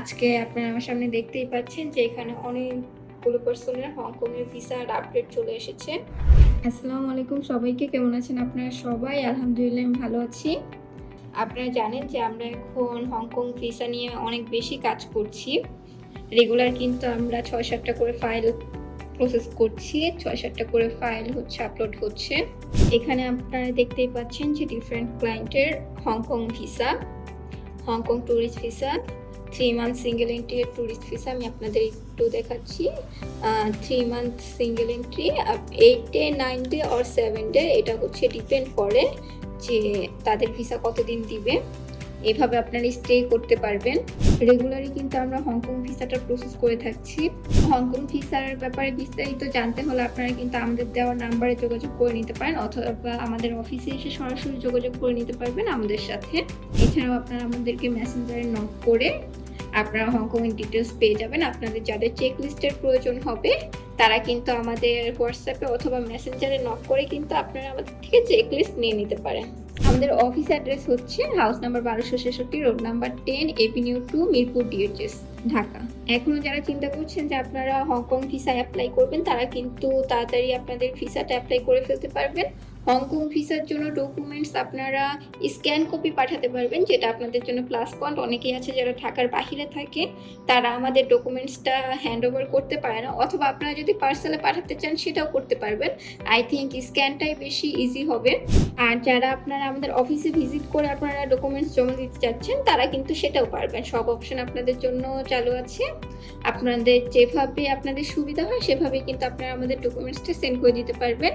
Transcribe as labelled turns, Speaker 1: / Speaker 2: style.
Speaker 1: আজকে আপনারা আমার সামনে দেখতেই পাচ্ছেন যে এখানে অনেকগুলো পার্সনের হংকংয়ের ভিসার আপডেট চলে এসেছে। আসসালামু আলাইকুম সবাইকে, কেমন আছেন আপনারা সবাই? আলহামদুলিল্লাহ, আমি ভালো আছি। আপনারা জানেন যে আমরা এখন হংকং ভিসা নিয়ে অনেক বেশি কাজ করছি। রেগুলার কিন্তু আমরা ছয় সাতটা করে ফাইল প্রসেস করছি ছয় সাতটা করে ফাইল হচ্ছে আপলোড হচ্ছে। এখানে আপনারা দেখতেই পাচ্ছেন যে ডিফারেন্ট ক্লায়েন্টের Hong Kong visa Hong Kong tourist visa three month single entry tourist visa আমি আপনাদের একটু দেখাচ্ছি। Three month single entry eight day nine day or seven day এটা হচ্ছে ডিপেন্ড করে যে তাদের ভিসা কতদিন দিবে। এভাবে আপনারা স্টে করতে পারবেন। রেগুলারই কিন্তু আমরা হংকং ভিসাটা প্রসেস করে থাকছি। হংকং ভিসার ব্যাপারে বিস্তারিত জানতে হলে আপনারা কিন্তু আমাদের দেওয়া নাম্বারে যোগাযোগ করে নিতে পারেন অথবা আমাদের অফিসে এসে সরাসরি যোগাযোগ করে নিতে পারবেন আমাদের সাথে। এছাড়াও আপনারা আমাদেরকে মেসেঞ্জারে নক করে আপনারা হংকং এর ডিটেলস পেয়ে যাবেন। আপনাদের যাদের চেক লিস্টের প্রয়োজন হবে, তারা কিন্তু আমাদের হোয়াটসঅ্যাপে অথবা মেসেঞ্জারে নক করে কিন্তু আপনারা আমাদের থেকে চেক লিস্ট নিয়ে নিতে পারেন। আমাদের অফিস অ্যাড্রেস হচ্ছে হাউস নাম্বার বারোশো ছেষট্টি road number ten avenue two Mirpur DHS Dhaka. এখনও যারা চিন্তা করছেন যে আপনারা হংকং ভিসা অ্যাপ্লাই করবেন, তারা কিন্তু তাড়াতাড়ি আপনাদের ভিসাটা অ্যাপ্লাই করে ফেলতে পারবেন। হংকং ভিসার জন্য ডকুমেন্টস আপনারা স্ক্যান কপি পাঠাতে পারবেন, যেটা আপনাদের জন্য প্লাস পয়েন্ট অনেকেই আছে যারা ঢাকার বাহিরে থাকে, তারা আমাদের ডকুমেন্টসটা হ্যান্ড ওভার করতে পারে না, অথবা আপনারা যদি পার্সেলে পাঠাতে চান, সেটাও করতে পারবেন। আই থিঙ্ক স্ক্যানটাই বেশি ইজি হবে। আর যারা আপনারা আমাদের অফিসে ভিজিট করে আপনারা ডকুমেন্টস জমা দিতে চাচ্ছেন, তারা কিন্তু সেটাও পারবেন। সব অপশন আপনাদের জন্য চালু আছে। আপনাদের যেভাবে আপনাদের সুবিধা হয়, সেভাবে কিন্তু আপনারা আমাদের ডকুমেন্টসটা সেন্ড করে দিতে পারবেন।